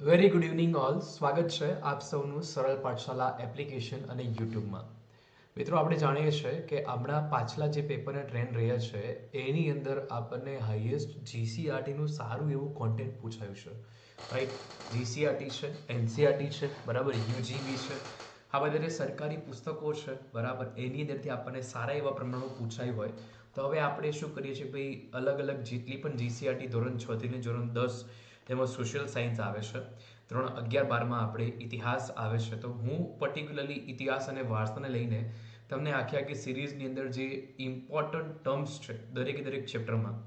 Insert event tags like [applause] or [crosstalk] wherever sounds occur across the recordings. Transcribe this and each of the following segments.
Very good evening all સ્વાગત છે આપ સૌનું સરળ પાઠશાલા એપ્લિકેશન અને યુટ્યુબમાં. મિત્રો, આપણે જાણીએ છીએ કે હમણાં પાછલા જે પેપરના ટ્રેન્ડ રહ્યા છે, એની અંદર આપણને હાઈએસ્ટ જીસીઆરટીનું સારું એવું કોન્ટેન્ટ પૂછાયું છે. રાઈટ જીસીઆરટી છે એનસીઆરટી છે, બરાબર યુજીબી છે. આ બધા જે સરકારી પુસ્તકો છે, બરાબર, એની અંદરથી આપણને સારા એવા પ્રમાણમાં પૂછાયું હોય. તો હવે આપણે શું કરીએ છીએ, ભાઈ અલગ અલગ જેટલી પણ જીસીઆરટી ધોરણ છ થી ધોરણ દસ તેમાં સોશિયલ સાયન્સ આવે છે. ધોરણ અગિયાર બારમાં આપણે ઇતિહાસ આવે છે. તો હું પર્ટિક્યુલરલી ઇતિહાસ અને વારસાને લઈને તમને આખી આખી સિરીઝની અંદર જે ઇમ્પોર્ટન્ટ ટર્મ્સ છે, દરેકે દરેક ચેપ્ટરમાં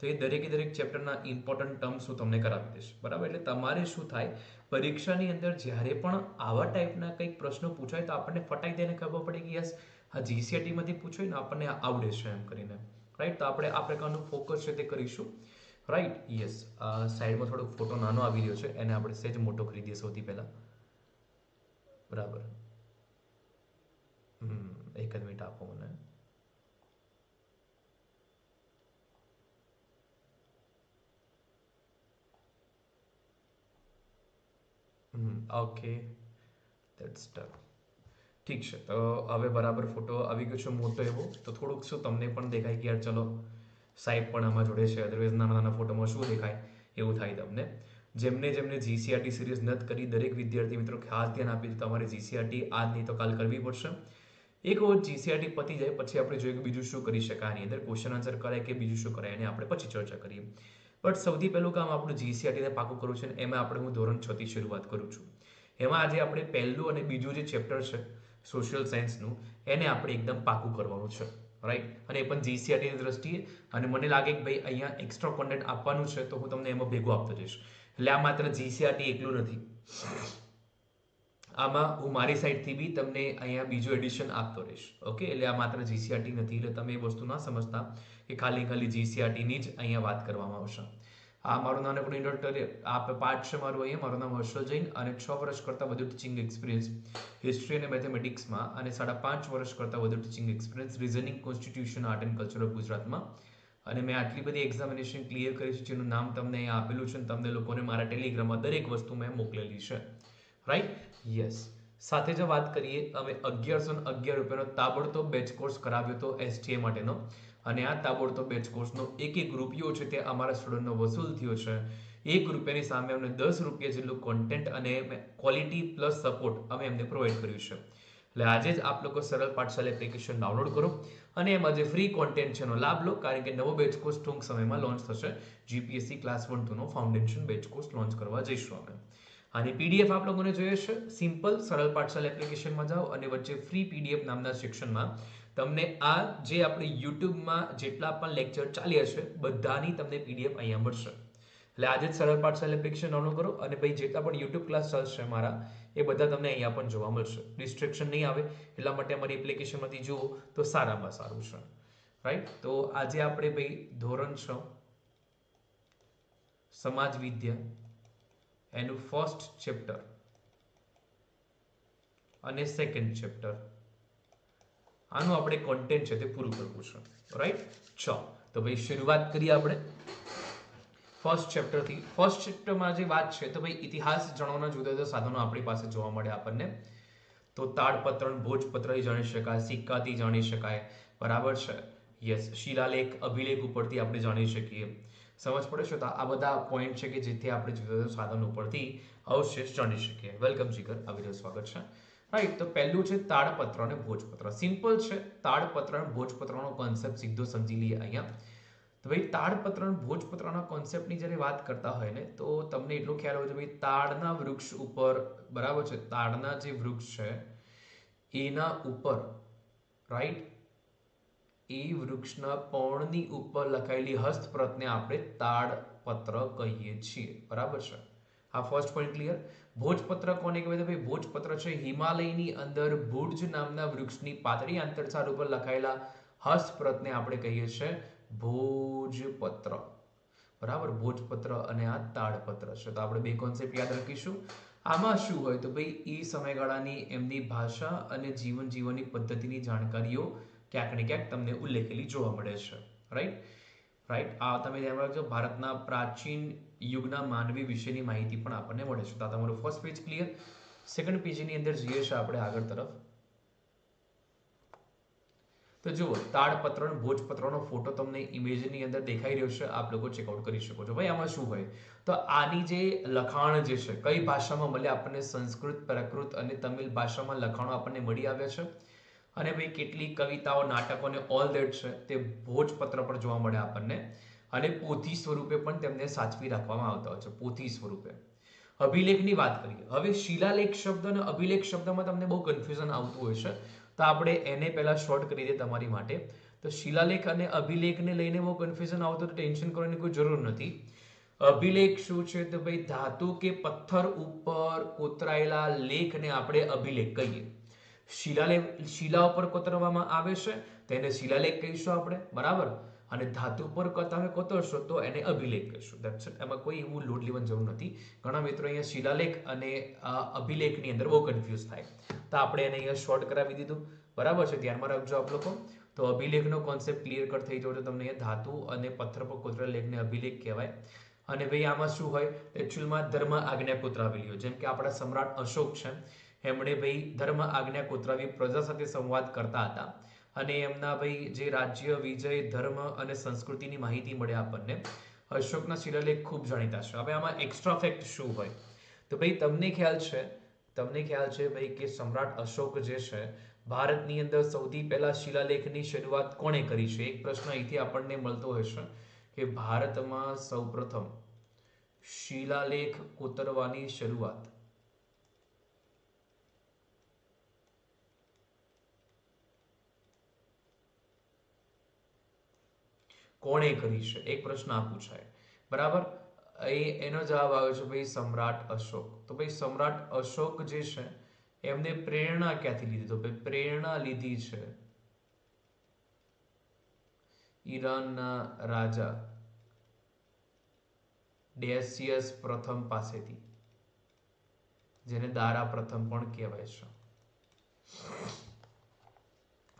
તો એ દરેકે દરેક ચેપ્ટરના ઇમ્પોર્ટન્ટ ટર્મ્સ હું તમને કરાવી દઈશ. બરાબર? એટલે તમારે શું થાય? પરીક્ષાની અંદર જ્યારે પણ આવા ટાઈપના કંઈક પ્રશ્નો પૂછાય તો આપણને ફટાઈ દઈને ખબર પડે કે યસ, આ જીસીઆરટીમાંથી પૂછાય ને, આપણને આવડે છે એમ કરીને. રાઈટ તો આપણે આ પ્રકારનું ફોકસ છે તે કરીશું. રાઈટ યસ સાઈડમાં થોડોક ફોટો નાનો આવી રહ્યો છે, એને આપણે સહેજ મોટો કરી સૌથી પહેલા. બરાબર. હમ, એક જ મિનિટ આપો મને. ઓકે દેટ્સ ડન ઠીક છે, તો હવે બરાબર ફોટો આવી ગયો છે મોટો એવો, તો થોડુંક શું તમને પણ દેખાય કે યાર ચલો સાહેબ પણ આમાં જોડે છે. અદરવાઇઝ નાના નાના ફોટોમાં શું દેખાય? એવું થાય તમને. જેમને જેમને જીસીઆરટી સિરીઝ નથી કરી, દરેક વિદ્યાર્થી મિત્રો ખાસ ધ્યાન આપી તમારે જીસીઆરટી આજ નહીં તો કાલ કરવી પડશે. એક વખત જીસીઆરટી પતી જાય, પછી આપણે જોઈએ કે બીજું શું કરી શકાય આની અંદર. ક્વેશ્ચન આન્સર કરાય કે બીજું શું કરાય એને આપણે પછી ચર્ચા કરીએ. બટ સૌથી પહેલું કામ આપણું જીસીઆરટીને પાકું કરવું છે એમાં આપણે હું ધોરણ છ થી શરૂઆત કરું છું. એમાં આજે આપણે પહેલું અને બીજું જે ચેપ્ટર છે સોશિયલ સાયન્સનું એને આપણે એકદમ પાકું કરવાનું છે. રાઈટ અને એ પણ જીસીઆરટીની દ્રષ્ટિએ. અને મને લાગે કે ભાઈ અહીંયા એક્સ્ટ્રા કોન્ટેન્ટ આપવાનું છે તો હું તમને એમાં ભેગું આપતો જઈશ. એટલે આ માત્ર જીસીઆરટી એકલું નથી. આમાં હું મારી સાઈડથી બી તમને અહીંયા બીજું એડિશન આપતો રહીશ. ઓકે એટલે આ માત્ર જીસીઆરટી નથી. એટલે તમે એ વસ્તુ ના સમજતા કે ખાલી ખાલી જીસીઆરટીની જ અહીંયા વાત કરવામાં આવશે. આ મારું નાનકડું ઇન્ડોક્ટરી આ પાર્ટ છે મારું અહીંયા. મારું નામ હર્ષલ જૈન અને છ વર્ષ કરતાં વધુ ટીચિંગ એક્સપિરિયન્સ હિસ્ટ્રી અને મેથેમેટિક્સમાં અને સાડા પાંચ વર્ષ કરતાં વધુ teaching experience reasoning constitution art and culture of ગુજરાતમાં. અને મેં આટલી બધી એક્ઝામિનેશન ક્લિયર કરી છે, જેનું નામ તમને અહીંયા આપેલું છે અને તમને લોકોને મારા ટેલિગ્રામમાં દરેક વસ્તુ મેં મોકલેલી છે. રાઈટ યસ સાથે જ વાત કરીએ, અમે અગિયારસો અગિયાર રૂપિયાનો તાબડતોબ બેચ કોર્સ કરાવ્યો હતો એસટીએ માટેનો. અને આ તાબડતોબ બેચ કોર્સનો એક એક રૂપિયો છે તે અમારા સ્ટુડન્ટનો વસૂલ થયો છે. એક રૂપિયાની સામે અમને દસ રૂપિયા જેટલું કોન્ટેન્ટ અને ક્વોલિટી પ્લસ સપોર્ટ અમે એમને પ્રોવાઈડ કર્યું છે. એટલે આજે જ આપ લોકો સરળ પાઠશાલા એપ્લિકેશન ડાઉનલોડ કરો અને એમાં જે ફ્રી કોન્ટેન્ટ છે એનો લાભ લો, કારણ કે નવો બેચ કોર્સ ટૂંક સમયમાં લોન્ચ થશે. જીપીએસસી ક્લાસ વન ટુનો ફાઉન્ડેશન બેચ કોર્સ લોન્ચ કરવા જઈશું અમે. અને પીડીએફ આપ લોકોને જોઈએ છે સિમ્પલ સરળ પાઠશાલા એપ્લિકેશનમાં જાઓ અને વચ્ચે ફ્રી પીડીએફ નામના સેક્શનમાં તમને આ જે આપણે યુટ્યુબમાં જેટલા પણ લેક્ચર ચાલ્યા છે બધાની તમને પીડીએફ અહીંયા મળશે. એટલે આજે જ સરળ પાઠશાલા એપ્લિકેશન ડાઉનલોડ કરો અને ભાઈ જેટલા પણ યુટ્યુબ ક્લાસ ચાલશે મારા, એ બધા તમને અહીંયા પણ જોવા મળશે. ડિસ્ટ્રેક્શન નહીં આવે, એટલા માટે અમારી એપ્લિકેશનમાંથી જુઓ તો સારામાં સારું છે. રાઈટ તો આજે આપણે ભાઈ ધોરણ છ, સમાજ વિદ્યા, એનું ફર્સ્ટ ચેપ્ટર અને સેકન્ડ ચેપ્ટર આનું આપણે કોન્ટેન્ટ છે તે પૂરું કરવું છે. રાઈટ ચલો તો ભાઈ શરૂઆત કરીએ આપણે. ફર્સ્ટ ચેપ્ટરથી ફર્સ્ટ ચેપ્ટરમાં જે વાત છે, તો ભાઈ ઇતિહાસ જાણવાના જુદા જુદા સાધનો આપણી પાસે જોવા મળે આપણને. તો તાડપત્ર ભોજપત્રથી જાણી શકાય સિક્કાથી જાણી શકાય. બરાબર છે? યસ શિલાલેખ, અભિલેખ ઉપરથી આપણે જાણી શકીએ. સમજ પડે છે? તો આ બધા પોઈન્ટ છે કે જેથી આપણે જુદા જુદા સાધનો ઉપરથી અવશેષ જાણી શકીએ. વેલકમ જીગર. આવી સ્વાગત છે. રાઈટ તો પહેલું છે તાડપત્ર અને ભોજપત્ર. સિમ્પલ છે, તાડપત્ર અને ભોજપત્રનો કોન્સેપ્ટ સીધો સમજી લઈએ અહીંયા. તો ભાઈ, તાડપત્ર અને ભોજપત્રના કોન્સેપ્ટની જ્યારે વાત કરતા હોય ને, તો તમને એટલો ખ્યાલ હોય છે ભાઈ તાડના વૃક્ષ ઉપર, બરાબર છે, તાડના જે વૃક્ષ છે, એના ઉપર રાઈટ એ વૃક્ષના પર્ણની ઉપર લખાયેલી હસ્તપ્રતને આપણે તાડપત્ર કહીએ છીએ. બરાબર છે? આ ફર્સ્ટ પોઈન્ટ ક્લિયર ભોજપત્ર કોને કહેવાય તો ભાઈ ભોજપત્ર છે, હિમાલયની અંદર ભુજ નામના વૃક્ષની પાતળી આંતરસાર ઉપર લખાયેલા હસ્તપ્રતને આપણે કહીએ છીએ ભોજપત્ર. બરાબર? ભોજપત્ર અને આ તાડપત્ર છે. તો આપણે બે કોન્સેપ્ટ યાદ રાખીશું. આમાં શું હોય? તો ભાઈ એ સમયગાળાની એમની ભાષા અને જીવન જીવનની પદ્ધતિની જાણકારીઓ ક્યાંક ને ક્યાંક તમને ઉલ્લેખેલી જોવા મળે છે. રાઈટ રાઈટ આ તમે ધ્યાન રાખજો, ભારતના પ્રાચીન યુગના માનવી વિશેની માહિતી પણ આપણને મળે છે. તો તમારું ફર્સ્ટ પેજ ક્લિયર સેકન્ડ પેજની અંદર જઈએ છીએ આપણે આગળ તરફ. તો જુઓ તાડપત્ર ભોજપત્રનો ફોટો તમને ઇમેજની અંદર દેખાઈ રહ્યો છે. આપ લોકો ચેકઆઉટ કરી શકો છો. ભાઈ, આમાં શું હોય? તો આની જે લખાણ જે છે, કઈ ભાષામાં મળે આપણને સંસ્કૃત, પ્રાકૃત અને તમિલ ભાષામાં લખાણો આપણને મળી આવ્યા છે? અને ભાઈ, કેટલી કવિતાઓ, નાટકો અને ઓલ દેટ છે, તે ભોજપત્ર પર જોવા મળે આપણને. અને પોથી સ્વરૂપે પણ તેમને સાચવી રાખવામાં આવતા હોય છે, પોથી સ્વરૂપે. અભિલેખની વાત કરીએ. હવે શિલાલેખ શબ્દ અને અભિલેખ શબ્દમાં તમને બહુ કન્ફ્યુઝન આવતું હોય છે, તો આપણે એને પહેલા શોર્ટ કરી દઈએ તમારી માટે. તો શિલાલેખ અને અભિલેખને લઈને બહુ કન્ફ્યુઝન આવતું તો ટેન્શન કરવાની કોઈ જરૂર નથી. અભિલેખ શું છે? તો ભાઈ, ધાતુ કે પથ્થર ઉપર કોતરાયેલા લેખને આપણે અભિલેખ કહીએ. શિલાલેખ, શિલા ઉપર કોતરવામાં આવે છે તેને શિલાલેખ કહીશું આપણે, બરાબર? અને ધાતુ પર તમે કોતરશો તો એને અભિલેખ કહીશું. દેટ્સ ઇટ એમાં કોઈ એવું લોડ લેવાની જરૂર નથી. ઘણા મિત્રો અહીંયા શિલાલેખ અને અભિલેખની અંદર બહુ કન્ફ્યુઝ થાય. તો આપણે એને અહીંયા શોર્ટ કરાવી દીધું. બરાબર છે? ધ્યાનમાં રાખજો આપ લોકો. તો અભિલેખનો કોન્સેપ્ટ ક્લિયર કટ થઈ જવો તો તમને ધાતુ અને પથ્થર પર કોતરેલ લેખને અભિલેખ કહેવાય. અને ભાઈ આમાં શું હોય? એકચ્યુઅલમાં ધર્મ આજ્ઞા કોતરાવેલી હોય. જેમ કે આપણા સમ્રાટ અશોક છે. એમણે ભાઈ ધર્મ આજ્ઞા કોતરાવી પ્રજા સાથે સંવાદ કરતા હતા. અને એમના ભાઈ જે રાજ્ય, વિજય, ધર્મ અને સંસ્કૃતિની માહિતી મળે આપણને, અશોકના શિલાલેખ ખૂબ જાણીતા છે. હવે આમાં એક્સ્ટ્રા ફેક્ટ શું હોય? તો ભાઈ તમને ખ્યાલ છે, તમને ખ્યાલ છે ભાઈ કે સમ્રાટ અશોક જે છે, ભારતની અંદર સૌથી પહેલા શિલાલેખની શરૂઆત કોણે કરી છે? એક પ્રશ્ન અહીંથી આપણને મળતો હશે કે ભારતમાં સૌપ્રથમ શિલાલેખ કોતરવાની શરૂઆત કોણે કરી છે? એક પ્રશ્ન આ પૂછાય. બરાબર? એ એનો જવાબ આવે છે ભાઈ સમ્રાટ અશોક. તો ભાઈ સમ્રાટ અશોક જે છે, એમને પ્રેરણા ક્યાંથી લીધી? તો ભાઈ પ્રેરણા લીધી છે ઈરાનના રાજા ડેસિયસ પ્રથમ પાસેથી, જેને દારા પ્રથમ પણ કહેવાય છે.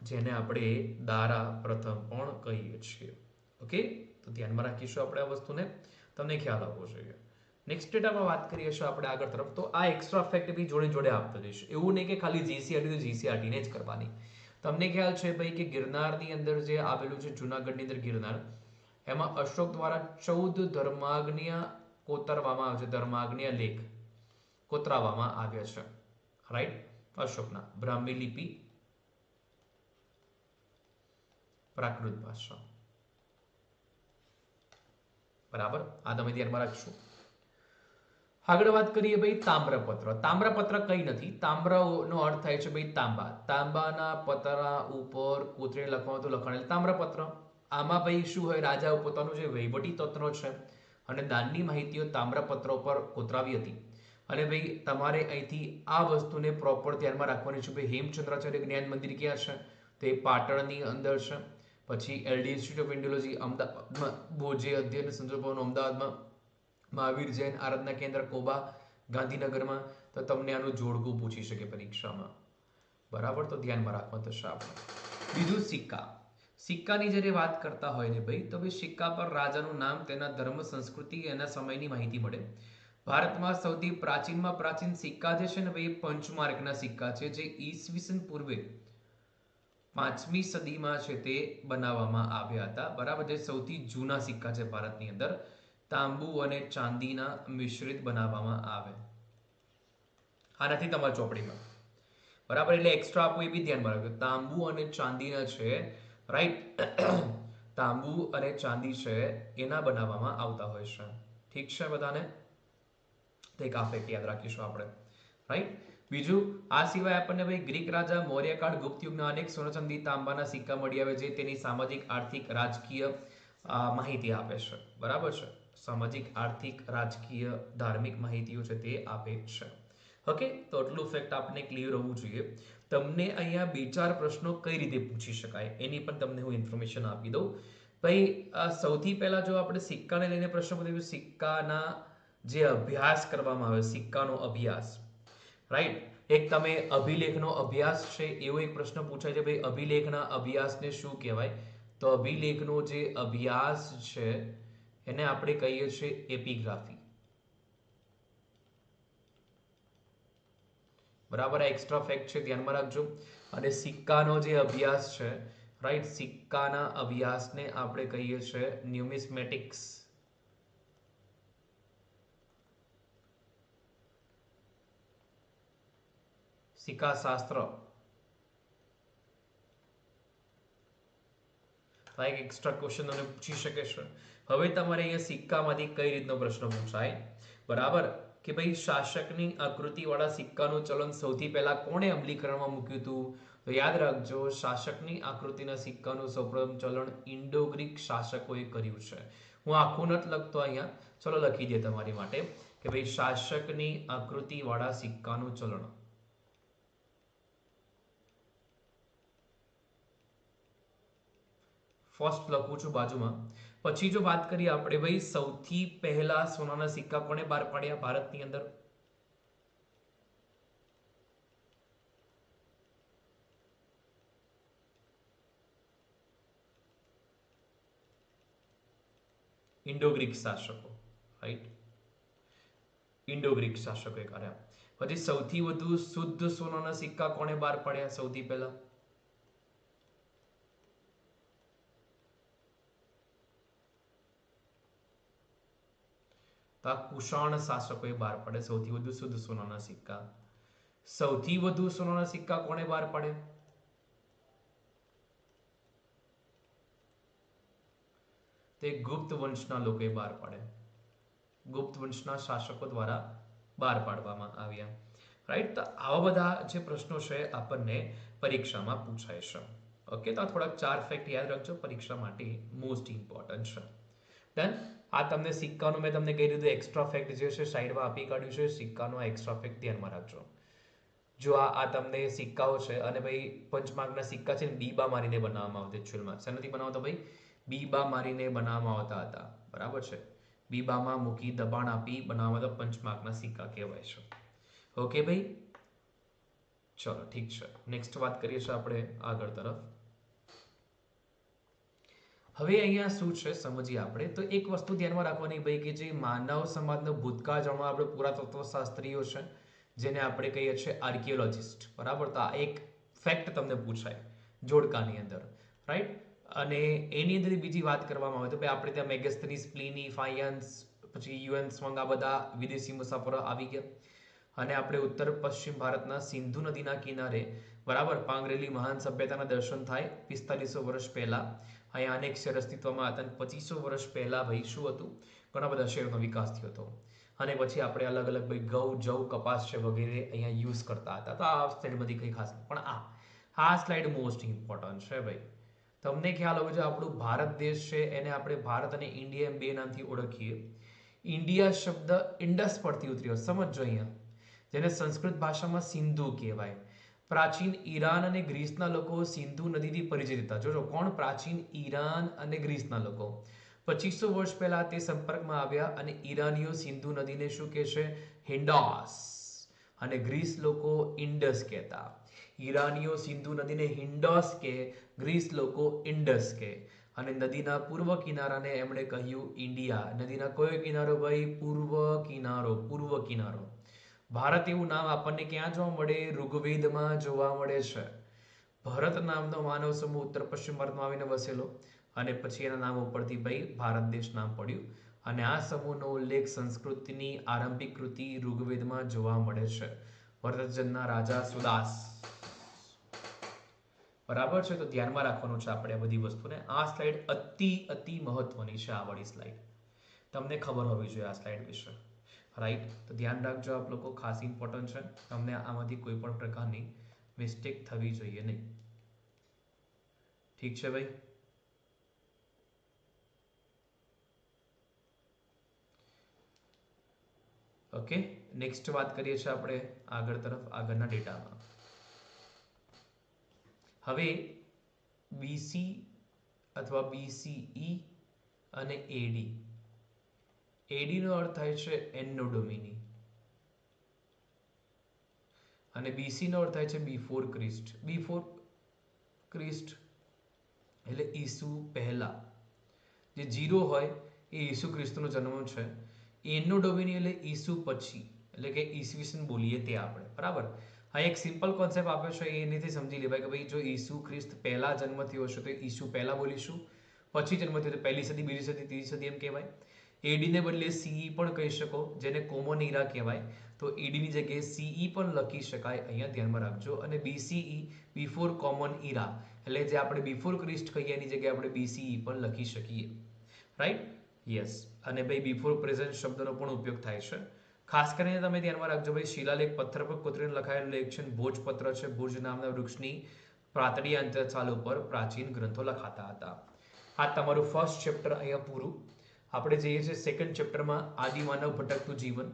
જેને આપણે દારા પ્રથમ પણ કહીએ છીએ. ઓકે તો ધ્યાનમાં રાખીશું આપણે આ વસ્તુને. તમને ખ્યાલ આવવો જોઈએ. નેક્સ્ટ ડેટામાં વાત કરીએ છીએ આપણે આગળ તરફ, તો આ એક્સ્ટ્રા ફેક્ટ બી જોડે જોડે આપતો જઈશું. એવું નહીં કે ખાલી જીસીઆરટી તો જીસીઆરટીને જ કરવાની. તમને ખ્યાલ છે ભાઈ કે ગિરનારની અંદર જે આવેલું છે જુનાગઢની અંદર ગિરનાર, એમાં અશોક દ્વારા ચૌદ ધર્માગ્નિય કોતરવામાં આવે છે, ધર્માગ્નિય લેખ કોતરાવવામાં આવ્યા છે. રાઈટ અશોકના બ્રાહ્મી લિપિ પ્રાકૃત ભાષા. બરાબર? આ તમે ધ્યાનમાં રાખશો. આગળ વાત કરીએ ભાઈ તામ્રપત્ર. તામ્રપત્ર કઈ નથી. તામ્રનો અર્થ થાય છે ભાઈ તાંબા. તાંબાના પતરા ઉપર કોતરે લખવામાં તો લખાણેલ તામ્રપત્ર. આમાં ભાઈ શું હોય? રાજા પોતાનું જે વહીવટી તંત્ર છે અને દાનની માહિતીઓ તામ્રપત્ર ઉપર કોતરાવી હતી. અને ભાઈ તમારે અહીંથી આ વસ્તુને પ્રોપર ધ્યાનમાં રાખવાની છે. ભાઈ હેમચંદ્રાચાર્ય જ્ઞાન મંદિર ક્યાં છે? તે પાટણની અંદર છે. પછી એલડી ઇન્સ્ટિટ્યૂટ ઓફ ઇન્ડિયોલોજી અમદાવાદમાં બોજે અધ્યયન ભવન અમદાવાદમાં મહાવીર જૈન આરાધના કેન્દ્ર, કોબા ગાંધીનગરમાં. તો તમને આનું જોડકું પૂછી શકે પરીક્ષામાં. બરાબર? તો ધ્યાનમાં રાખવા થશે આપણે બીજું સિક્કા. સિક્કાની જ્યારે વાત કરતા હોય ને ભાઈ, તો ભાઈ સિક્કા પર રાજાનું નામ, તેના ધર્મ, સંસ્કૃતિ, એના સમયની માહિતી મળે. ભારતમાં સૌથી પ્રાચીનમાં પ્રાચીન સિક્કા જે છે ને ભાઈ પંચમાર્કના સિક્કા છે, જે ઈસવીસન પૂર્વે પાંચમી સદીમાં છે તે બનાવવામાં આવ્યા હતા. બરાબર જે સૌથી જૂના સિક્કા છે ભારતની અંદર. તાંબુ અને ચાંદીના મિશ્રિત બનાવવામાં આવે. આ નથી તમારી ચોપડીમાં. બરાબર, એટલે એક્સ્ટ્રા આપવું એ બી ધ્યાનમાં રાખજો. તાંબુ અને ચાંદીના છે રાઈટ [coughs] તાંબુ અને ચાંદી છે, એના બનાવવામાં આવતા હોય છે. ઠીક છે બધાને? તો એક આ યાદ રાખીશું આપણે. રાઈટ બીજું, આ સિવાય આપણને ભાઈ ગ્રીક રાજા મૌર્યકાળ ગુપ્ત યુગના અનેક સોનચંદી તાંબાના સિક્કા મળી આવે છે, તેની સામાજિક, આર્થિક, રાજકીય માહિતી આપે છે. બરાબર છે? સામાજિક, આર્થિક, રાજકીય, ધાર્મિક માહિતીઓ છે તે આપે છે. ઓકે? તો એટલું ફેક્ટ આપણે ક્લિયર હોવું જોઈએ. તમને અહીંયા બે ચાર પ્રશ્નો કઈ રીતે પૂછી શકાય, એની પણ તમને હું ઇન્ફોર્મેશન આપી દઉં. ભાઈ સૌથી પહેલા જો આપણે સિક્કાને લઈને પ્રશ્ન પૂછ્યો સિક્કાના જે અભ્યાસ કરવામાં આવે, સિક્કાનો અભ્યાસ રાઈટ એક તમે અભિલેખનો અભ્યાસ છે, એવો એક પ્રશ્ન પૂછાય છે, ભાઈ, અભિલેખના અભ્યાસને શું કહેવાય? તો અભિલેખનો જે અભ્યાસ છે, એને આપણે કહીએ છીએ એપિગ્રાફી. બરાબર? આ એક્સ્ટ્રા ફેક્ટ છે, ધ્યાનમાં રાખજો. અને સિક્કાનો જે અભ્યાસ છે રાઈટ સિક્કાના અભ્યાસને આપણે કહીએ છીએ ન્યુમિસ્મેટિક્સ સિક્કાશાસ્ત્ર આ એક એક્સ્ટ્રા ક્વેશ્ચન તમને પૂછી શકે છે. હવે તમારે અહીંયા સિક્કામાંથી કઈ રીતનો પ્રશ્ન પૂછાય? બરાબર? કે ભાઈ, શાસકની આકૃતિવાળા સિક્કાનું ચલણ સૌથી પહેલા કોણે અમલીકરણમાં મૂક્યું હતું? તો યાદ રાખજો, શાસકની આકૃતિના સિક્કાનું સૌપ્રથમ ચલણ ઇન્ડો ગ્રીક શાસકોએ કર્યું છે. હું આખું નથી લખતો અહીંયા. ચલો લખી દે તમારી માટે. કે ભાઈ, શાસકની આકૃતિવાળા સિક્કાનું ચલણ ફર્સ્ટ લખું છું બાજુમાં. પછી જો વાત કરીએ આપણે ભાઈ, સૌથી પહેલા સોનાના સિક્કા કોને બહાર પાડ્યા ભારતની અંદર? ઇન્ડો ગ્રીક શાસકો. રાઈટ ઇન્ડો ગ્રીક શાસકોએ કર્યા પછી સૌથી વધુ શુદ્ધ સોનાના સિક્કા કોણે બહાર પાડ્યા? સૌથી પહેલા? તો આ કુષાણ શાસકોએ બહાર પાડે. સૌથી વધુ શુદ્ધ સોનાના સિક્કા. સૌથી વધુ સોનાના સિક્કા કોણે બહાર પાડે? તે ગુપ્ત વંશના લોકોએ બહાર પાડે. ગુપ્ત વંશના શાસકો દ્વારા બહાર પાડવામાં આવ્યા. રાઈટ તો આવા બધા જે પ્રશ્નો છે, આપણને પરીક્ષામાં પૂછાય છે. ઓકે તો થોડાક ચાર ફેક્ટ યાદ રાખજો. પરીક્ષા માટે મોસ્ટ ઇમ્પોર્ટન્ટ છે. ડન આ તમને સિક્કાનું મેં તમને કહી દીધું એક્સ્ટ્રા ફેક્ટ જે છે સાઈડમાં આપી કાઢ્યું છે, સિક્કાનો એક્સ્ટ્રા ફેક્ટ ધ્યાનમાં રાખજો. જો આ આ તમને સિક્કાઓ છે, અને ભાઈ પંચમાર્કના સિક્કા છે ને બીબા મારીને બનાવવામાં આવતા એકચ્યુઅલમાં શેનાથી બનાવતા ભાઈ? બીબા મારીને બનાવવામાં આવતા હતા. બરાબર છે? બીબામાં મૂકી દબાણ આપી બનાવવામાં આવતા પંચમાર્કના સિક્કા કહેવાય છે. ઓકે ભાઈ? ચલો, ઠીક છે. નેક્સ્ટ વાત કરીએ છીએ આપણે આગળ તરફ. હવે અહીંયા શું છે સમજીએ આપણે? તો એક વસ્તુ ધ્યાનમાં રાખવાની ભાઈ કે જે માનવ સમાજનો ભૂતકાળ જાણવા આપણે પુરાતત્વ શાસ્ત્રીઓ છે, જેને આપણે કહીએ છીએ આર્કિયોલોજિસ્ટ બરાબર? તો આ એક ફેક્ટ તમને પૂછાય જોડકાની અંદર. રાઈટ અને એની અંદર બીજી વાત કરવામાં આવે તો ભાઈ આપણે ત્યાં મેગેસ્તની સ્પ્લિની ફાયન્સ પછી યુએન સ્વંગ આ બધા વિદેશી મુસાફરો આવી ગયા. અને આપણે ઉત્તર પશ્ચિમ ભારતના સિંધુ નદીના કિનારે, બરાબર? પાંગરેલી મહાન સભ્યતાના દર્શન થાય પિસ્તાલીસો વર્ષ પહેલા. અહીંયા અનેક શહેર અસ્તિત્વમાં હતા પચીસો વર્ષ પહેલાં ભાઈ શું હતું. ઘણા બધા શહેરનો વિકાસ થયો હતો. અને પછી આપણે અલગ અલગ ભાઈ ઘઉં, જવ, કપાસ છે વગેરે અહીંયા યુઝ કરતા હતા. તો આ સ્લાઇડ બધી કંઈ ખાસ પણ આ આ સ્લાઇડ મોસ્ટ ઇમ્પોર્ટન્ટ છે ભાઈ. તમને ખ્યાલ હોવો જોઈએ, આપણું ભારત દેશ છે, એને આપણે ભારત અને ઇન્ડિયા એમ બે નામથી ઓળખીએ. ઇન્ડિયા શબ્દ ઇન્ડસ પરથી ઉતર્યો. સમજો અહીંયા. જેને સંસ્કૃત ભાષામાં સિંધુ કહેવાય. પ્રાચીન ઈરાન અને ગ્રીસના લોકો સિંધુ નદીથી પરિચિત હતા. જોજો, કોણ? પ્રાચીન ઈરાન અને ગ્રીસના લોકો. પચીસો વર્ષ પહેલા તે સંપર્કમાં આવ્યા અને ઈરાનીઓ સિંધુ નદીને શું કહે છે હિન્ડોસ. અને ગ્રીસ લોકો ઇન્ડસ કહેતા. ઈરાનીઓ સિંધુ નદીને હિન્ડોસ કે, ગ્રીસ લોકો ઇન્ડસ કે. અને નદીના પૂર્વ કિનારાને એમણે કહ્યું ઇન્ડિયા. નદીના કયો કિનારો? ભાઈ, પૂર્વ કિનારો પૂર્વ કિનારો. ભારત એવું નામ આપણને ક્યાં જોવા મળે? ઋગ્વેદમાં જોવા મળે છે. ભરત નામનો માનવ સમૂહ ઉત્તર પશ્ચિમ ભારતમાં આવીને વસેલો અને પછી એના નામ ઉપરથી ભાઈ ભારત દેશ નામ પડ્યું. અને આ સમૂહનો ઉલ્લેખ સંસ્કૃતિની આરંભિક કૃતિ ઋગ્વેદમાં જોવા મળે છે. ભરતજનના રાજા સુદાસ. બરાબર છે? તો ધ્યાનમાં રાખવાનું છે આપણે આ બધી વસ્તુને. આ સ્લાઇડ અતિ અતિ મહત્વની છે. આ વાળી સ્લાઇડ તમને ખબર હોવી જોઈએ આ સ્લાઇડ વિશે. રાઈટ તો ધ્યાન રાખજો, આપ લોકો ખાસ ઇમ્પોર્ટન્ટ છે. તમને આમાંથી કોઈ પણ પ્રકારની મિસ્ટેક થવી જોઈએ નહીં. ઠીક છે ભાઈ? ઓકે નેક્સ્ટ વાત કરીએ છીએ આપણે આગળ તરફ, આગળના ડેટામાં. હવે બીસી અથવા બીસીઈ અને એડી એડીનો અર્થ થાય છે એનનો ડોમિની. અને બીસીનો અર્થ થાય છે બિફોર ક્રિસ્ટ. બિફોર ક્રિસ્ટ એટલે ઈસુ પહેલા. જે જીરો હોય એ ઈસુ ખ્રિસ્તનો જન્મ છે. એનો ડોમિની એટલે ઈસુ પછી. એટલે કે ઈસવીસન બોલીએ તે આપણે. બરાબર? અહીં એક સિમ્પલ કોન્સેપ્ટ આપ્યો છે એનીથી સમજી લેવાય કે ભાઈ જો ઈસુ ખ્રિસ્ત પહેલા જન્મ થયો હશે તો ઈસુ પહેલા બોલીશું, પછી જન્મ થયો પહેલી સદી, બીજી સદી, ત્રીજી સદી એમ કહેવાય. એડીને બદલે સીઈ પણ કહી શકો, જેને કોમન ઇરા કહેવાય. તો એડીની જગ્યાએ સીઈ પણ લખી શકાય, અહીંયા ધ્યાનમાં રાખજો. અને બીસીઈ, બિફોર કોમન ઈરા. એટલે જે આપણે બિફોર ક્રિસ્ટ કહીએ, એની જગ્યાએ આપણે બીસીઈ પણ લખી શકીએ. રાઈટ યસ અને ભાઈ, બિફોર પ્રેઝન્ટ શબ્દનો પણ ઉપયોગ થાય છે. ખાસ કરીને તમે ધ્યાનમાં રાખજો ભાઈ, શિલાલેખ પથ્થર પર કોતરીને લખાયેલું લેખ છે ભોજપત્ર છે. ભુજ નામના વૃક્ષની પ્રાતડી અંતરચાલ ઉપર પ્રાચીન ગ્રંથો લખાતા હતા. આ તમારું ફર્સ્ટ ચેપ્ટર અહીંયા પૂરું. આપણે જઈએ છીએ સેકન્ડ ચેપ્ટરમાં આદિમાનવ ભટકતું જીવન.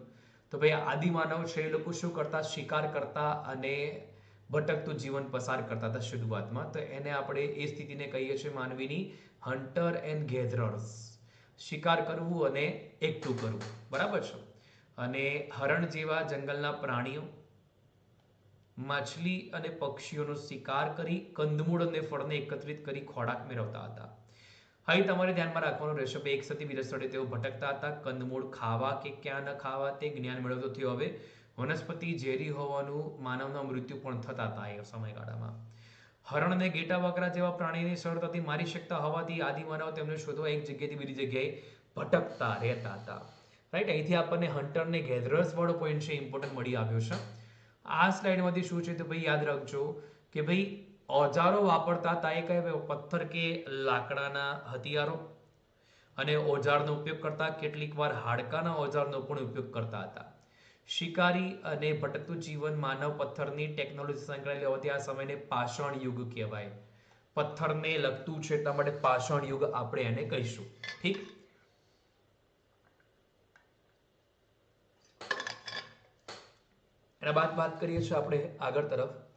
તો ભાઈ આદિમાનવ છે, એ લોકો શું કરતા? શિકાર કરતા અને ભટકતું જીવન પસાર કરતા હતા શરૂઆતમાં. તો એને આપણે એ સ્થિતિને કહીએ છીએ માનવીની, હન્ટર એન્ડ ગેધરર્સ. શિકાર કરવું અને એકઠું કરવું. બરાબર છે? અને હરણ જેવા જંગલના પ્રાણીઓ, માછલી અને પક્ષીઓનો શિકાર કરી, કંદમૂળ અને ફળને એકત્રિત કરી ખોરાક મેળવતા હતા. અહીં તમારે ધ્યાનમાં રાખવાનું રહેશે કે એક સતી બીજા સ્થળે તેઓ ભટકતા હતા, કંદમૂળ ખાવા કે ક્યાં ન ખાવા તે જ્ઞાન મેળવતો થયો. હવે વનસ્પતિ ઝેરી હોવાનું માનવના મૃત્યુ પણ થતા હતા એ સમયગાળામાં. હરણ અને ગેટા બકરા જેવા પ્રાણીને સરળતાથી મારી શકતા હોવાથી આદિમાનવ તેમને શોધવા એક જગ્યાએથી બીજી જગ્યાએ ભટકતા રહેતા હતા. રાઈટ અહીંથી આપણને હન્ટર ને ગેધરર્સ વાળો પોઈન્ટ છે ઇમ્પોર્ટન્ટ મળી આવ્યો છે. આ સ્લાઇડમાંથી શું છે તો ભાઈ યાદ રાખજો કે ભાઈ ઓજારો વાપરતા હતા એ કહેવાય પથ્થર કે લાકડાના હથિયારો? અને ઓજારનો ઉપયોગ કરતા કેટલીક વાર હાડકાના ઓજારનો પણ ઉપયોગ કરતા હતા. શિકારી અને ભટકતું જીવન માનવ પથ્થરની ટેકનોલોજી સંકળાયેલી હોવાથી આ સમયને પાષાણ યુગ કહેવાય. પથ્થરને લગતું છે એટલા માટે પાષાણ યુગ આપણે એને કહીશું. ઠીક? એના બાદ વાત કરીએ છીએ આપણે આગળ તરફ.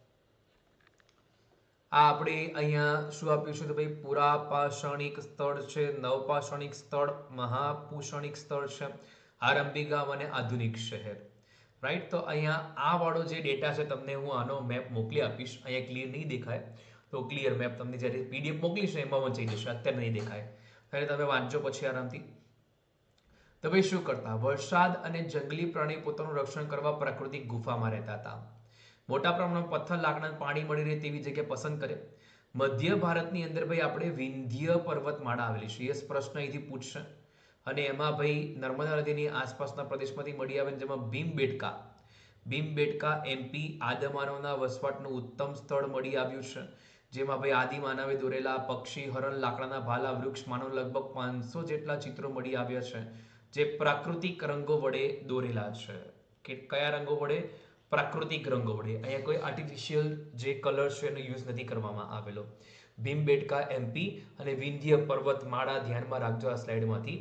આ આપણે અહીંયા શું આપ્યું છે તો ભાઈ, પુરાપાષણિક સ્થળ છે, નવપાષણિક સ્થળ, મહાપૂષણિક સ્થળ છે આરંભી ગામ અને આધુનિક શહેર. રાઈટ તો અહીંયા આ વાળો જે ડેટા છે તમને હું આનો મેપ મોકલી આપીશ. અહીંયા ક્લિયર નહીં દેખાય. તો ક્લિયર મેપ તમને જ્યારે પીડીએફ મોકલીશ ને એમાં વંચાઈ જશે. અત્યારે નહીં દેખાય. ત્યારે તમે વાંચો પછી આરામથી. તો ભાઈ શું કરતા? વરસાદ અને જંગલી પ્રાણી પોતાનું રક્ષણ કરવા પ્રાકૃતિક ગુફામાં રહેતા હતા. મોટા પ્રમાણમાં પથ્થર લાકડા પાણી મળી રહે તેવી જગ્યા પસંદ કરે. મધ્ય ભારતની અંદર ભાઈ આપણે વિંધ્ય પર્વતમાળા આવેલી છે. એ પ્રશ્ન અહીંથી પૂછશે. અને એમાં ભાઈ નર્મદા નદીની આસપાસના પ્રદેશમાંથી મળી આવે જેમાં ભીમબેટકા. ભીમબેટકા એમપી આદમાનવના વસવાટનું ઉત્તમ સ્થળ મળી આવ્યું છે. જેમાં ભાઈ આદિમાનવે દોરેલા પક્ષી હરણ લાકડાના ભાલા વૃક્ષ માનવ લગભગ પાંચસો જેટલા ચિત્રો મળી આવ્યા છે. જે પ્રાકૃતિક રંગો વડે દોરેલા છે. કે કયા રંગો વડે? પ્રાકૃતિક રંગો વડે. અહીંયા કોઈ આર્ટિફિશિયલ જે કલર છે એનો યુઝ નથી કરવામાં આવેલો. ભીમબેટકા એમપી અને વિંધ્ય પર્વતમાળા ધ્યાનમાં રાખજો આ સ્લાઇડમાંથી.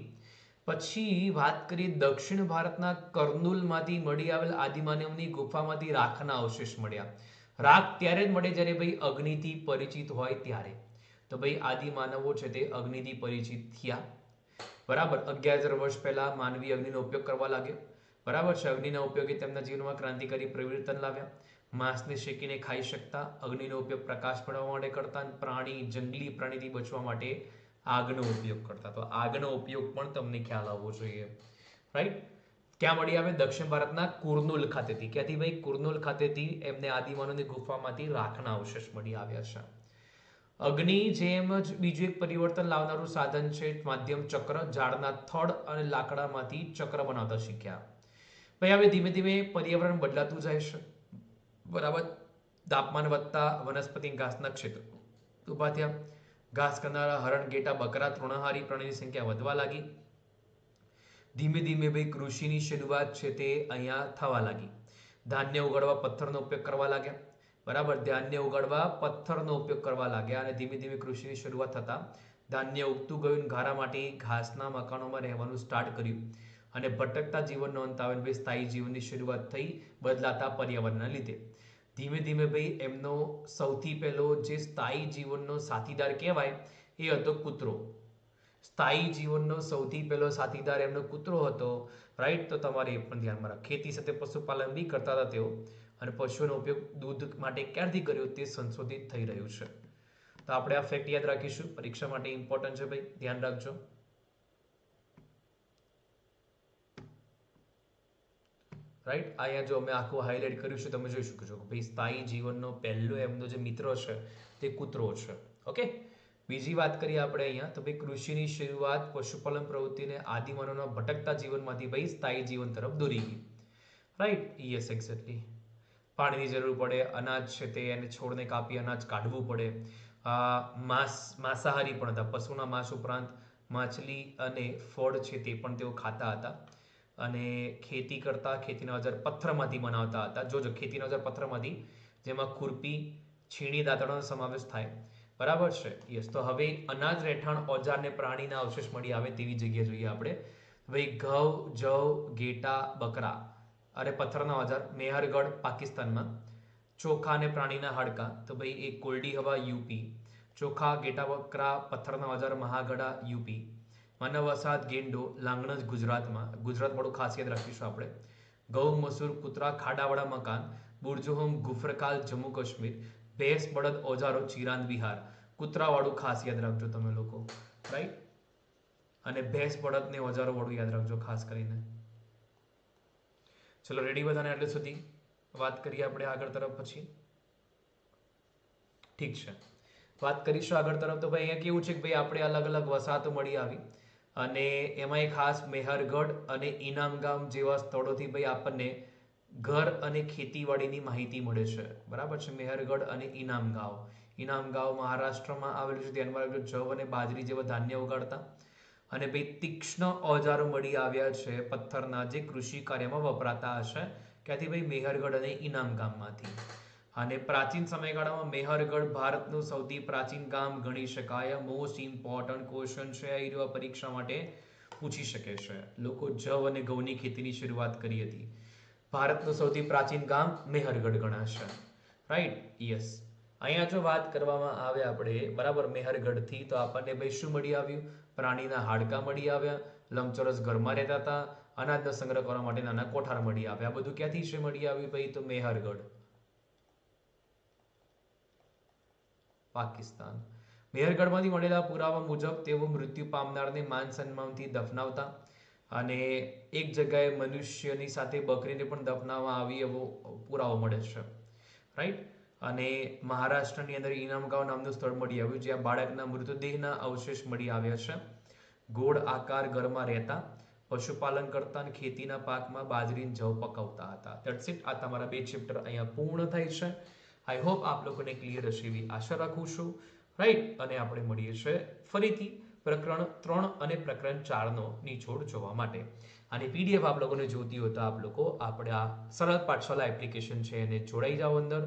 પછી વાત કરીએ દક્ષિણ ભારતના કર્નુલમાંથી મળી આવેલ આદિમાનવની ગુફામાંથી રાખના અવશેષ મળ્યા. રાખ ત્યારે જ મળે જ્યારે ભાઈ અગ્નિથી પરિચિત હોય ત્યારે. તો ભાઈ આદિમાનવો છે તે અગ્નિથી પરિચિત થયા. બરાબર, અગિયાર હજાર વર્ષ પહેલા માનવી અગ્નિનો ઉપયોગ કરવા લાગ્યો. બરાબર છે, અગ્નિના ઉપયોગે તેમના જીવનમાં ક્રાંતિકારી પરિવર્તન લાવ્યા. માંસને શેકીને ખાઈ શકતા, અગ્નિનો ઉપયોગ પ્રકાશ પડવા માટે કરતા પ્રાણી, જંગલી પ્રાણીથી બચવા માટે આગનો ઉપયોગ કરતા. તો આગનો ઉપયોગ પણ તમને ખ્યાલ આવવો જોઈએ. રાઈટ ક્યાં મળી આવે? દક્ષિણ ભારતના કુર્નુલ ખાતેથી. ક્યાંથી ભાઈ? કુર્નુલ ખાતેથી એમને આદિમાનવની ગુફામાંથી રાખના અવશેષ મળી આવ્યા છે. અગ્નિ જેમ જ બીજું એક પરિવર્તન લાવનારું સાધન છે, માધ્યમ ચક્ર. ઝાડના થડ અને લાકડામાંથી ચક્ર બનાવતા શીખ્યા. ભાઈ, હવે ધીમે ધીમે પર્યાવરણ બદલાતું જાય છે. બરાબર? તાપમાન વધતા વનસ્પતિ ઘાસના ક્ષેત્ર. ઊભા થયા. ઘાસ કરનારા હરણ ગેટા બકરા, તૃણહારી પ્રાણીની સંખ્યા વધવા લાગી. ધીમે ધીમે ભાઈ, કૃષિની શરૂઆત છે તે અહીંયા થવા લાગી. ધાન્ય ઉગાડવા પથ્થરનો ઉપયોગ કરવા લાગ્યા. બરાબર? ધાન્ય ઉગાડવા પથ્થરનો ઉપયોગ કરવા લાગ્યા અને ધીમે ધીમે કૃષિની શરૂઆત થતા ધાન્ય ઉગતું ગયું ઘારા માટે ઘાસના મકાનોમાં રહેવાનું સ્ટાર્ટ કર્યું. અને ભટકતા જીવનનો અંત આવે ભાઈ સ્થાયી જીવનની શરૂઆત થઈ બદલાતા પર્યાવરણના લીધે. ધીમે ધીમે ભાઈ એમનો સૌથી પહેલો જે સ્થાયી જીવનનો સાથીદાર કહેવાય એ હતો કૂતરો. સ્થાયી જીવનનો સૌથી પહેલો સાથીદાર એમનો કૂતરો હતો રાઈટ તો તમારે એ પણ ધ્યાનમાં રાખ. ખેતી સાથે પશુપાલન બી કરતા હતા તેઓ અને પશુઓનો ઉપયોગ દૂધ માટે ક્યારથી કર્યો તે સંશોધિત થઈ રહ્યું છે. તો આપણે આ ફેક્ટ યાદ રાખીશું. પરીક્ષા માટે ઇમ્પોર્ટન્ટ છે ભાઈ. ધ્યાન રાખજો. રાઈટ અહીંયા જો અમે આખું હાઇલાઇટ કર્યું છે, તમે જોઈ શકો છો કે ભાઈ સ્થાયી જીવનનો પહેલો એમનો જે મિત્ર છે, તે કૂતરો છે. ઓકે બીજી વાત કરીએ આપણે અહીંયા, તો ભાઈ કૃષિની શરૂઆત પશુપાલન પ્રવૃત્તિને આદિમાનવના ભટકતા જીવનમાંથી ભાઈ સ્થાયી જીવન તરફ દોરી ગઈ. રાઈટ યસ એક્ઝેક્ટલી પાણીની જરૂર પડે, અનાજ છે તે એને છોડને કાપી અનાજ કાઢવું પડે. માંસ, માંસાહારી પણ હતા, પશુના માંસ ઉપરાંત માછલી અને ફળ છે તે પણ તેઓ ખાતા હતા. અને ખેતી કરતા ખેતીના ઓજાર પથ્થરમાંથી બનાવતા હતા જોજો ખેતીના ઓજાર પથ્થરમાંથી, જેમાં ખુરપી છીણી દાંતરડાનો સમાવેશ થાય. બરાબર છે? યસ તો હવે અનાજ રહેઠાણ ઓજાર ને પ્રાણીના અવશેષ મળી આવે તેવી જગ્યા જોઈએ આપણે. ભાઈ, ઘઉં, જવ, ઘેટા, બકરા અરે પથ્થરના ઓજાર મેહરગઢ, પાકિસ્તાનમાં. ચોખા અને પ્રાણીના હાડકા. તો ભાઈ એ કોલ્ડી હવા યુપી. ચોખા ગેટા બકરા, પથ્થરના ઓજાર મહાગઢા યુપી. વસાહત ગેંડો, લાંગણજ ગુજરાતમાં ગુજરાત વાળું ખાસ યાદ રાખીશું આપણે. ઘઉં મસૂર, કૂતરા, ખાડાવાળા મકાન, બુરજુહોમ, ગુફરકાલ, જમ્મુ કાશ્મીર, ભેંસ, બળદ, ઓજારો, ચિરાંદ, બિહાર. કૂતરાવાળું ખાસ યાદ રાખજો તમે લોકો રાઈટ અને ભેંસ, બળદ ઓજારો વાળું યાદ રાખજો ખાસ કરીને. ચલો રેડી બધાને એટલે સુધી? વાત કરીએ આપણે આગળ તરફ પછી? ઠીક છે. વાત કરીશું આગળ તરફ તો ભાઈ અહીંયા કેવું છે કે ભાઈ આપણે અલગ અલગ વસાહતો મળી આવી. અને એમાંય ખાસ મેહરગઢ અને ઇનામ ગામ જેવા સ્થળોથી ભાઈ આપણને ઘર અને ખેતીવાડીની માહિતી મળે છે. બરાબર છે? મેહરગઢ અને ઇનામ ગાંવ. ઇનામ ગાંવ મહારાષ્ટ્રમાં આવેલું છે. ધ્યાનમાં રાખજો, જવ અને બાજરી જેવા ધાન્ય ઉગાડતા. અને ભાઈ તીક્ષ્ણ ઓજારો મળી આવ્યા છે પથ્થરના, જે કૃષિ કાર્યમાં વપરાતા હશે. ક્યાંથી? ભાઈ મેહરગઢ અને ઇનામ ગામમાંથી. અને પ્રાચીન સમયગાળામાં મેહરગઢ ભારતનું સૌથી પ્રાચીન ગામ ગણી શકાય. મોસ્ટ ઇમ્પોર્ટન્ટ ક્વેશ્ચન છે આ ઈરવા પરીક્ષા માટે પૂછી શકે છે. લોકો જવ અને ઘઉંની ખેતીની શરૂઆત કરી હતી. ભારતનું સૌથી પ્રાચીન ગામ મેહરગઢ ગણાશે. રાઈટ યસ અહીંયા જો વાત કરવામાં આવે આપણે, બરાબર, મેહરગઢથી તો આપણને ભાઈ શું મળી આવ્યું, પ્રાણીના હાડકાં મળી આવ્યા, લંબચોરસ ઘરમાં રહેતા હતા, અનાજનો સંગ્રહ કરવા માટે નાના કોઠાર મળી આવ્યા. આ બધું ક્યાંથી છે મળી આવ્યું ભાઈ? તો મેહરગઢ. પાકિસ્તાન. મેહરગઢમાંથી મળેલા પુરાવા મુજબ તેઓ મૃત્યુ પામનારને માન સન્માનથી દફનાવતા અને એક જગ્યાએ મનુષ્યની સાથે બકરીને પણ દફનાવવા આવી એવો પુરાવો મળે છે. રાઈટ અને મહારાષ્ટ્રની અંદર ઇનામગાંવ નામનું સ્થળ મળી આવ્યું, જ્યાં બાળકના મૃતદેહના અવશેષ મળી આવ્યા છે. ગોળ આકાર ઘરમાં રહેતા, પશુપાલન કરતા અને ખેતીના પાકમાં બાજરીને જવ પકવતા હતા. દેટ્સ ઇટ આ તમારા બે ચેપ્ટર અહીંયા પૂર્ણ થાય છે. આઈ હોપ આપ લોકોને ક્લિયર હશે એવી આશા રાખું છું. રાઈટ અને આપણે મળીએ છીએ ફરીથી પ્રકરણ ત્રણ અને પ્રકરણ ચારનો નિચોડ જોવા માટે. અને પીડીએફ આપ લોકોને જોતી હોય તો આપ લોકો આપણે આ સરળ પાઠશાલા એપ્લિકેશન છે એને જોડાઈ જાઓ અંદર.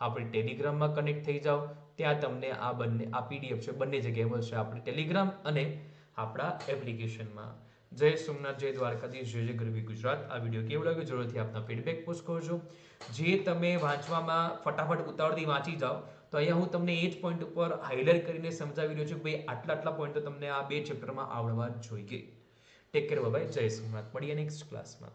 આપણે ટેલિગ્રામમાં કનેક્ટ થઈ જાઓ. ત્યાં તમને આ બંને, આ પીડીએફ છે, બંને જગ્યાએ મળશે આપણે ટેલિગ્રામ અને આપણા એપ્લિકેશનમાં જય સોમનાથ, જય દ્વારકાધીશ, જય જય ગરવી ગુજરાત. આ વીડિયો કેવો લાગ્યો? જરૂરથી આપના ફીડબેક પોસ્ટ કરજો. જે તમે વાંચવામાં ફટાફટ ઉતાવળથી વાંચી જાઓ, તો અહીંયા હું તમને એ જ પોઈન્ટ ઉપર હાઇલાઇટ કરીને સમજાવી રહ્યો છું કે ભાઈ, આટલા આટલા પોઈન્ટ તમને આ બે ચેપ્ટરમાં આવડવા જોઈએ. ટેક કેર બાય જય સોમનાથ. મળીએ નેક્સ્ટ ક્લાસમાં